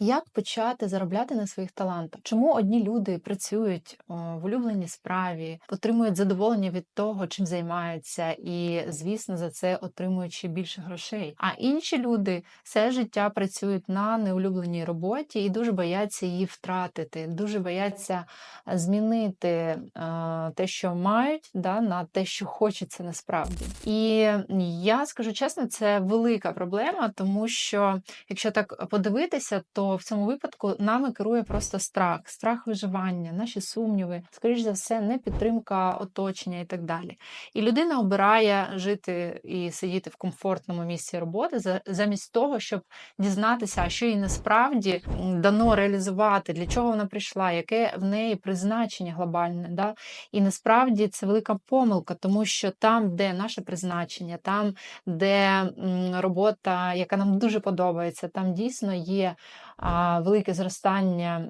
Як почати заробляти на своїх талантах? Чому одні люди працюють в улюбленій справі, отримують задоволення від того, чим займаються, і, звісно, за це отримують ще більше грошей. А інші люди все життя працюють на неулюбленій роботі і дуже бояться її втратити, дуже бояться е, змінити е, те, що мають, да, на те, що хочеться насправді. І я скажу чесно, це велика проблема, тому що якщо так подивитися, то в цьому випадку нами керує просто страх, страх виживання, наші сумніви, скоріш за все, не підтримка оточення і так далі. І людина обирає жити і сидіти в комфортному місці роботи за- замість того, щоб дізнатися, що їй насправді дано реалізувати, для чого вона прийшла, яке в неї призначення глобальне. Да? І насправді це велика помилка, тому що там, де наше призначення, там, де робота, яка нам дуже подобається, там дійсно є велике зростання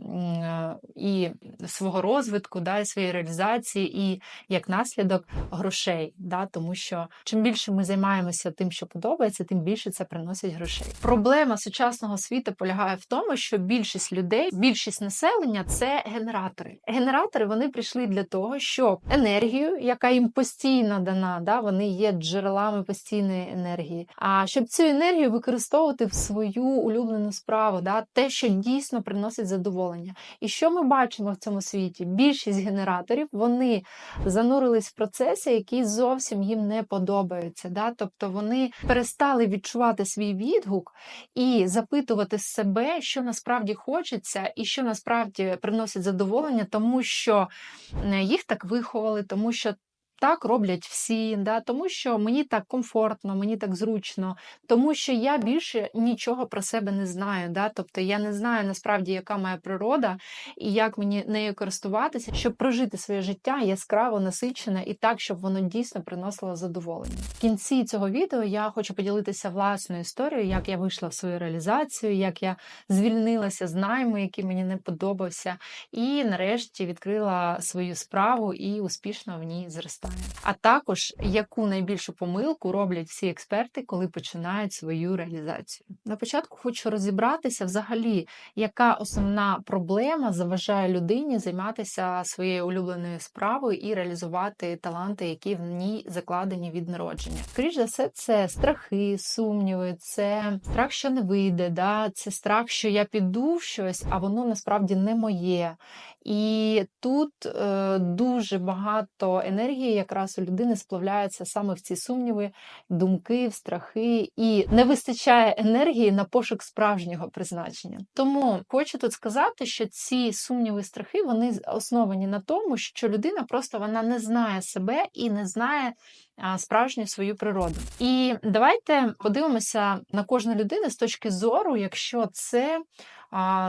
і свого розвитку, да, і своєї реалізації, і як наслідок грошей. Да, тому що чим більше ми займаємося тим, що подобається, тим більше це приносить грошей. Проблема сучасного світу полягає в тому, що більшість людей, більшість населення це генератори. Генератори вони прийшли для того, щоб енергію, яка їм постійно дана, да, вони є джерелами постійної енергії. А щоб цю енергію використовувати в свою улюблену справу, да, те, що дійсно приносить задоволення. І що ми бачимо в цьому світі? Більшість генераторів вони занурились в процеси, які зовсім їм не подобаються. Да? Тобто вони перестали відчувати свій відгук і запитувати себе, що насправді хочеться, і що насправді приносить задоволення, тому що їх так виховали, тому що. Так роблять всі, да, тому що мені так комфортно, мені так зручно, тому що я більше нічого про себе не знаю. Да? Тобто я не знаю насправді, яка моя природа і як мені нею користуватися, щоб прожити своє життя яскраво, насичене і так, щоб воно дійсно приносило задоволення. В кінці цього відео я хочу поділитися власною історією, як я вийшла в свою реалізацію, як я звільнилася з найму, який мені не подобався, і нарешті відкрила свою справу і успішно в ній зростаю. А також яку найбільшу помилку роблять всі експерти, коли починають свою реалізацію. На початку хочу розібратися взагалі, яка основна проблема заважає людині займатися своєю улюбленою справою і реалізувати таланти, які в ній закладені від народження. Скоріш за все, це страхи, сумніви, це страх, що не вийде, да? це страх, що я піду в щось, а воно насправді не моє. І тут е, дуже багато енергії якраз у людини сплавляється саме в ці сумніви, думки, в страхи, і не вистачає енергії на пошук справжнього призначення. Тому хочу тут сказати, що ці сумніви, страхи вони основані на тому, що людина просто вона не знає себе і не знає справжню свою природу. І давайте подивимося на кожну людину з точки зору, якщо це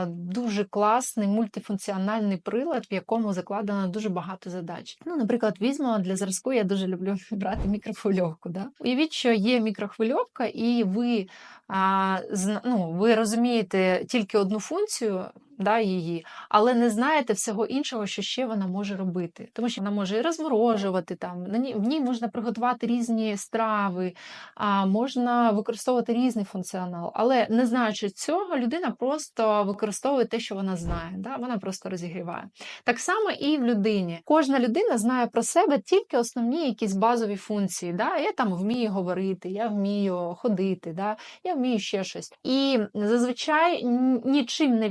дуже класний мультифункціональний прилад, в якому закладено дуже багато задач. Ну, наприклад, візьмемо для зразку, я дуже люблю брати мікрохвильовку. Да? Уявіть, що є мікрохвильовка, і ви, а, ну, ви розумієте тільки одну функцію. Да, її, але не знаєте всього іншого, що ще вона може робити, тому що вона може і розморожувати там. На ній в ній можна приготувати різні страви, а можна використовувати різний функціонал. Але не знаючи цього, людина просто використовує те, що вона знає. Да? Вона просто розігріває. Так само і в людині. Кожна людина знає про себе тільки основні якісь базові функції. Да? Я там вмію говорити, я вмію ходити, да? я вмію ще щось. І зазвичай нічим не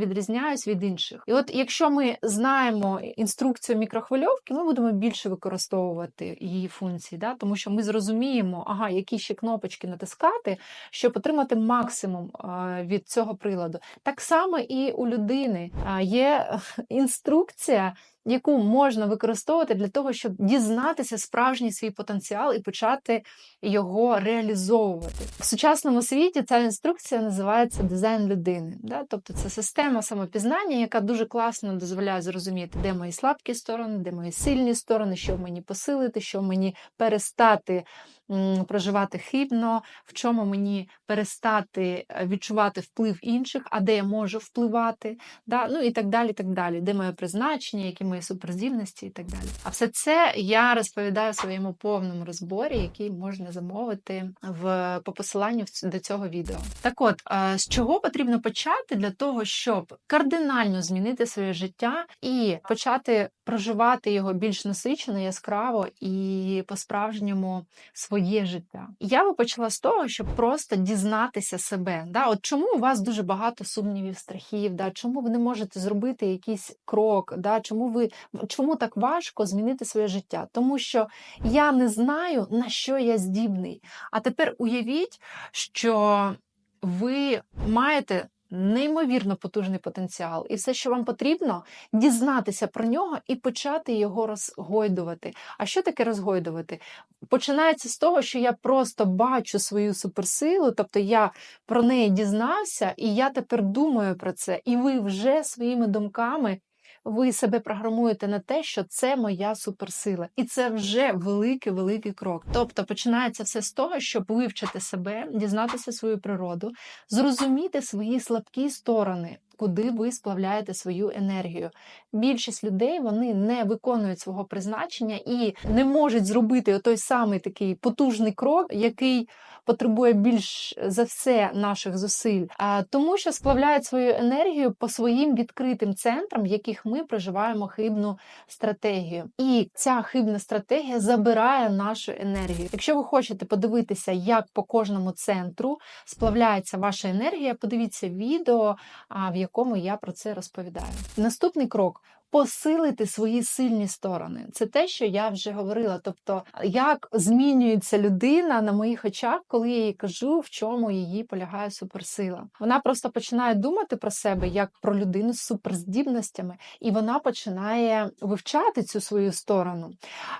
відрізняюсь від інших. І от якщо ми знаємо інструкцію мікрохвильовки, ми будемо більше використовувати її функції, да? тому що ми зрозуміємо, ага, які ще кнопочки натискати, щоб отримати максимум від цього приладу. Так само і у людини є інструкція. Яку можна використовувати для того, щоб дізнатися справжній свій потенціал і почати його реалізовувати в сучасному світі. Ця інструкція називається дизайн людини. Да? Тобто це система самопізнання яка дуже класно дозволяє зрозуміти, де мої слабкі сторони, де мої сильні сторони, що мені посилити, що мені перестати проживати хибно, в чому мені перестати е, відчувати вплив інших, а де я можу впливати, да? ну і так далі, так далі, де моє призначення, які мої суперздібності і так далі. А все це я розповідаю в своєму повному розборі, який можна замовити в по посиланню до цього відео. Так от, е, з чого потрібно почати для того, щоб кардинально змінити своє життя і почати проживати його більш насичено, яскраво і по-справжньому своє життя. Я би почала з того, щоб просто дізнатися себе. Да? От чому у вас дуже багато сумнівів, страхів, да? чому ви не можете зробити якийсь крок, да? чому ви чому так важко змінити своє життя? Тому що я не знаю, на що я здібний. А тепер уявіть, що ви маєте. Неймовірно потужний потенціал, і все, що вам потрібно, дізнатися про нього і почати його розгойдувати. А що таке розгойдувати? Починається з того, що я просто бачу свою суперсилу, тобто я про неї дізнався, і я тепер думаю про це. І ви вже своїми думками ви себе програмуєте на те, що це моя суперсила, і це вже великий великий крок. Тобто починається все з того, щоб вивчити себе, дізнатися свою природу, зрозуміти свої слабкі сторони. Куди ви сплавляєте свою енергію? Більшість людей вони не виконують свого призначення і не можуть зробити той самий такий потужний крок, який потребує більш за все наших зусиль, тому, що сплавляють свою енергію по своїм відкритим центрам, в яких ми проживаємо хибну стратегію. І ця хибна стратегія забирає нашу енергію. Якщо ви хочете подивитися, як по кожному центру сплавляється ваша енергія, подивіться відео, в якому я про це розповідаю. Наступний крок. Посилити свої сильні сторони. Це те, що я вже говорила. Тобто, як змінюється людина на моїх очах, коли я їй кажу, в чому її полягає суперсила. Вона просто починає думати про себе як про людину з суперздібностями, і вона починає вивчати цю свою сторону.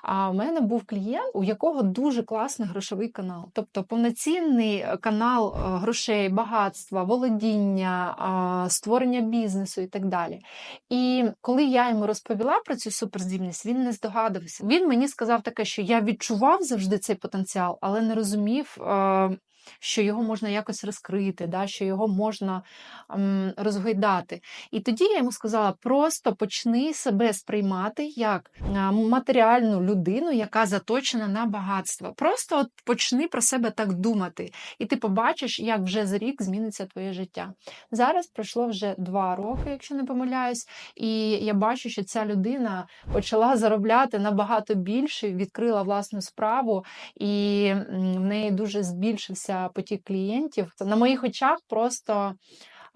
А у мене був клієнт, у якого дуже класний грошовий канал, тобто повноцінний канал е, грошей, багатства, володіння, створення бізнесу і так далі. І коли я йому розповіла про цю суперздібність, він не здогадувався. Він мені сказав таке, що я відчував завжди цей потенціал, але не розумів. Що його можна якось розкрити, да, що його можна ем, розгойдати. І тоді я йому сказала: просто почни себе сприймати як матеріальну людину, яка заточена на багатство. Просто от почни про себе так думати, і ти побачиш, як вже за рік зміниться твоє життя. Зараз пройшло вже два роки, якщо не помиляюсь, і я бачу, що ця людина почала заробляти набагато більше, відкрила власну справу, і в неї дуже збільшився потік клієнтів. На моїх очах просто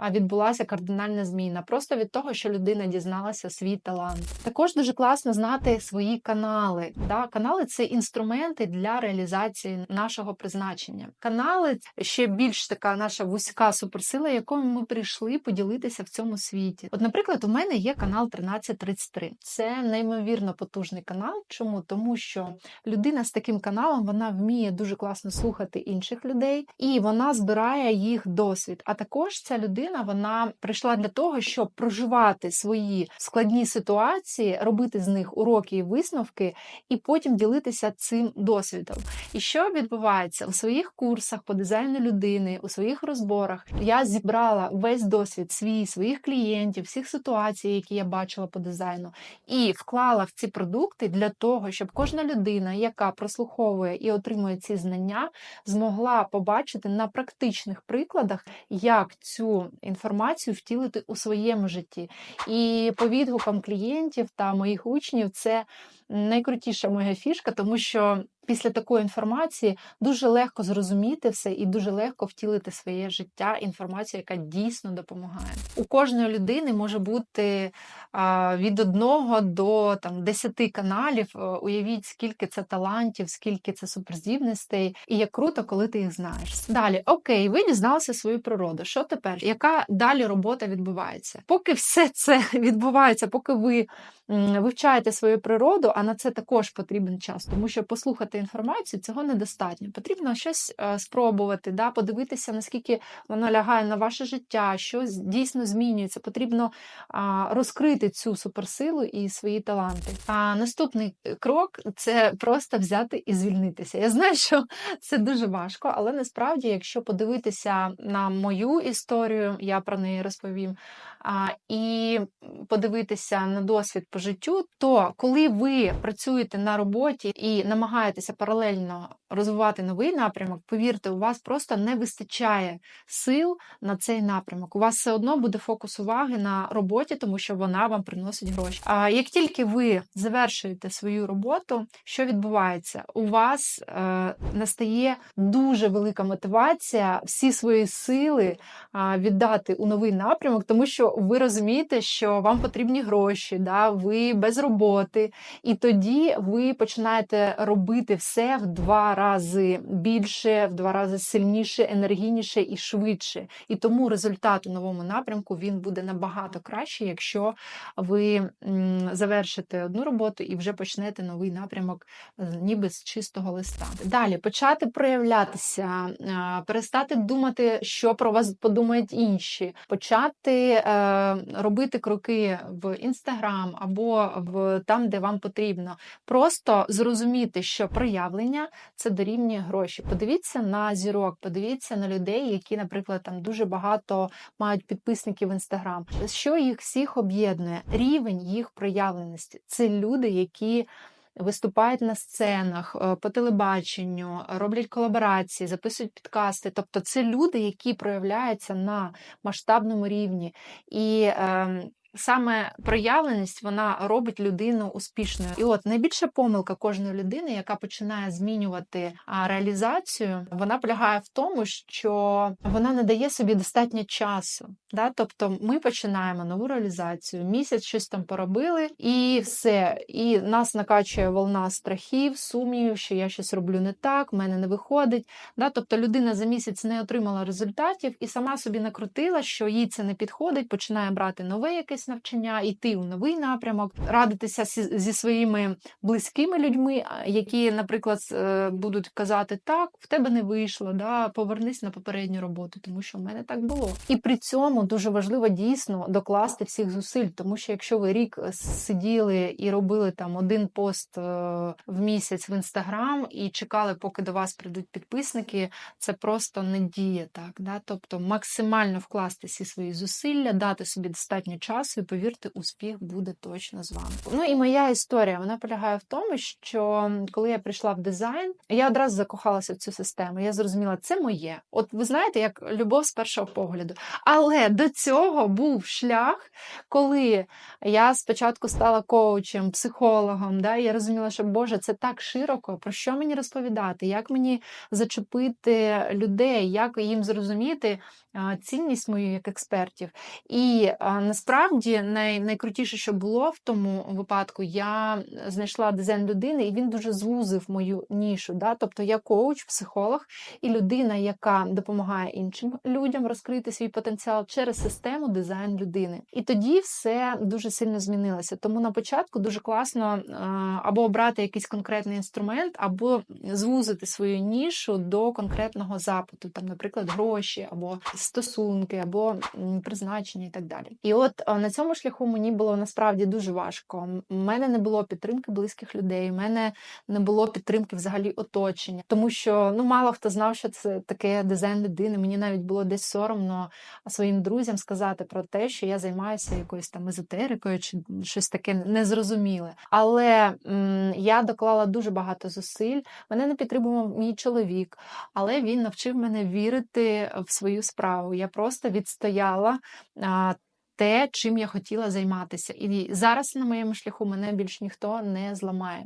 відбулася кардинальна зміна, просто від того, що людина дізналася свій талант. Також дуже класно знати свої канали. Да? Канали це інструменти для реалізації нашого призначення. Канали ще більш така наша вузька суперсила, якою ми прийшли поділитися в цьому світі. От, наприклад, у мене є канал 1333. Це неймовірно потужний канал. Чому? Тому що людина з таким каналом вона вміє дуже класно слухати інших людей і вона збирає їх досвід. А також ця людина вона прийшла для того, щоб проживати свої складні ситуації, робити з них уроки і висновки, і потім ділитися цим досвідом. І що відбувається у своїх курсах по дизайну людини, у своїх розборах? Я зібрала весь досвід свій, своїх клієнтів, всіх ситуацій, які я бачила по дизайну, і вклала в ці продукти для того, щоб кожна людина, яка прослуховує і отримує ці знання, змогла побачити на практичних прикладах, як цю інформацію втілити у своєму житті. І по відгукам клієнтів та моїх учнів це найкрутіша моя фішка, тому що після такої інформації дуже легко зрозуміти все і дуже легко втілити своє життя інформацію, яка дійсно допомагає. У кожної людини може бути від одного до там 10 каналів. Е, Уявіть, скільки це талантів, скільки це суперздібностей, і як круто, коли ти їх знаєш. Далі, окей, ви дізналися свою природу. Що тепер? Яка далі робота відбувається? Поки все це відбувається, поки ви вивчаєте свою природу, а на це також потрібен час, тому що послухати знати інформацію, цього недостатньо. Потрібно щось е, спробувати, да, подивитися, наскільки воно лягає на ваше життя, що дійсно змінюється. Потрібно розкрити цю суперсилу і свої таланти. А наступний е, крок це просто взяти і звільнитися. Я знаю, що це дуже важко, але насправді, якщо подивитися на мою історію, я про неї розповім. І подивитися на досвід по життю, то коли ви працюєте на роботі і намагаєтеся паралельно розвивати новий напрямок, повірте, у вас просто не вистачає сил на цей напрямок. У вас все одно буде фокус уваги на роботі, тому що вона вам приносить гроші. А як тільки ви завершуєте свою роботу, що відбувається? У вас е, настає дуже велика мотивація всі свої сили віддати у новий напрямок, тому що ви розумієте, що вам потрібні гроші, да, ви без роботи, і тоді ви починаєте робити все в два рази більше, в два рази сильніше, енергійніше і швидше. І тому результат у новому напрямку він буде набагато краще, якщо ви завершите одну роботу і вже почнете новий напрямок е, ніби з чистого листа. Далі почати проявлятися, перестати думати, що про вас подумають інші, почати е, робити кроки в інстаграм або в там, де вам потрібно. Просто зрозуміти, що проявлення це дорівнює гроші. Подивіться на зірок, подивіться на людей, які, наприклад, там дуже багато мають підписників в інстаграм. Що їх всіх об'єднує? Рівень їх проявленості. Це люди, які виступають на сценах, е, по телебаченню, роблять колаборації, записують підкасти. Тобто, це люди, які проявляються на масштабному рівні. І ем, Саме проявленість вона робить людину успішною. І от найбільша помилка кожної людини, яка починає змінювати реалізацію, вона полягає в тому, що вона не дає собі достатньо часу. Да? Тобто ми починаємо нову реалізацію, місяць щось там поробили, і все. І нас накачує волна страхів, сумнівів, що я щось роблю не так, в мене не виходить. Да? Тобто людина за місяць не отримала результатів і сама собі накрутила, що їй це не підходить, починає брати нове якесь навчання, йти у новий напрямок, радитися зі зі своїми близькими людьми, які, наприклад, е, будуть казати, так, в тебе не вийшло, да? повернись на попередню роботу, тому що в мене так було. І при цьому дуже важливо дійсно докласти всіх зусиль, тому що якщо ви рік е, сиділи і робили там один пост е, в місяць в інстаграм і чекали, поки до вас прийдуть підписники, це просто не діє так. Да? Тобто максимально вкласти всі свої зусилля, дати собі достатньо часу, і повірте, успіх буде точно з вами. Ну і моя історія вона полягає в тому, що коли я прийшла в дизайн, я одразу закохалася в цю систему. Я зрозуміла, це моє. От ви знаєте, як любов з першого погляду. Але до цього був шлях, коли я спочатку стала коучем, психологом, да, і я розуміла, що Боже, це так широко, про що мені розповідати, як мені зачепити людей, як їм зрозуміти цінність мою як експертів. І а, насправді най, найкрутіше, що було в тому випадку, я знайшла дизайн людини, і він дуже звузив мою нішу. Да? Тобто я коуч, психолог і людина, яка допомагає іншим людям розкрити свій потенціал через систему дизайн людини. І тоді все дуже сильно змінилося. Тому на початку дуже класно або обрати якийсь конкретний інструмент, або звузити свою нішу до конкретного запиту, там, наприклад, гроші або стосунки, або призначення і так далі. І от а, на цьому шляху мені було насправді дуже важко. У мене не було підтримки близьких людей, у мене не було підтримки взагалі оточення, тому що ну мало хто знав, що це таке дизайн людини. Мені навіть було десь соромно своїм друзям сказати про те, що я займаюся якоюсь там езотерикою чи щось таке незрозуміле. Але м, я доклала дуже багато зусиль. Мене не підтримував мій чоловік, але він навчив мене вірити в свою справу. Я просто відстояла. Те, чим я хотіла займатися, і зараз на моєму шляху мене більш ніхто не зламає.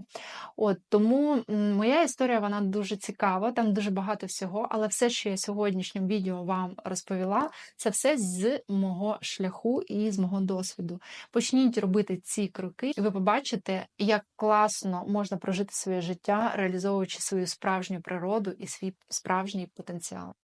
От тому моя історія вона дуже цікава, там дуже багато всього, але все, що я сьогоднішнім відео вам розповіла, це все з мого шляху і з мого досвіду. Почніть робити ці кроки, і ви побачите, як класно можна прожити своє життя, реалізовуючи свою справжню природу і свій справжній потенціал.